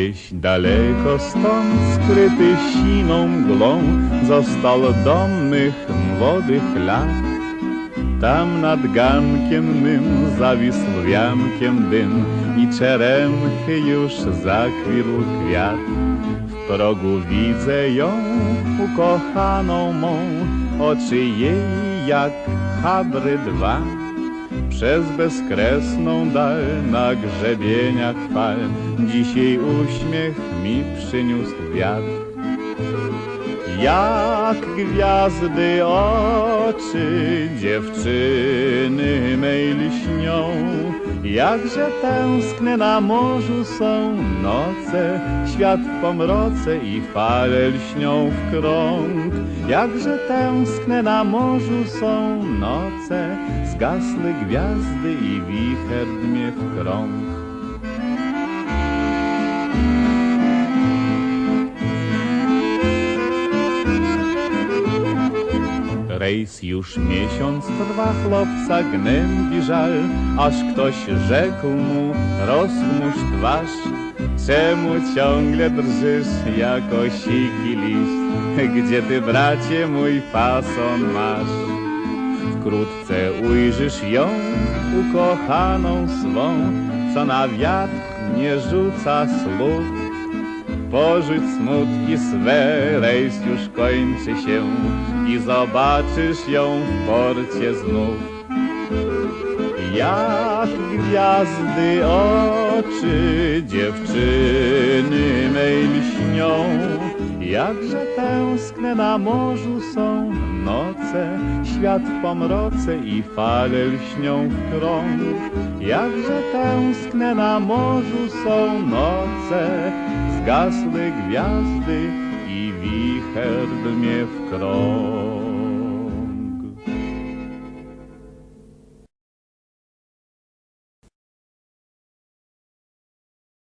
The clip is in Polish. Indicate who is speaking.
Speaker 1: Gdzieś daleko stąd, skryty siną mglą, został dom mych młodych lat. Tam nad gankiem mym zawisł wiankiem dym i czeremchy już zakwitł kwiat. W progu widzę ją, ukochaną mą, oczy jej jak chabry dwa. Przez bezkresną dal na grzebieniach fal Dzisiaj uśmiech mi przyniósł wiatr. Jak gwiazdy oczy dziewczyny mej lśnią Jakże tęskne na morzu są noce Świat w pomroce i fale lśnią w krąg. Jakże tęskne na morzu są noce Zgasły gwiazdy i wicher dmie w krąg Rejs już miesiąc trwa, chłopca gnębi żal, aż ktoś rzekł mu, rozchmurz twarz. Czemu ciągle drżysz jako siki liść, gdzie ty bracie mój fason masz? Wkrótce ujrzysz ją, ukochaną swą, co na wiatr nie rzuca słów. Porzuć smutki swe, rejs już kończy się i zobaczysz ją w porcie znów. Jak gwiazdy oczy dziewczyny mej lśnią, jakże tęskne na morzu są noce, świat w pomroce i fale lśnią w krąg. Jakże tęskne na morzu są noce, zgasły gwiazdy i wicher dmie w krąg.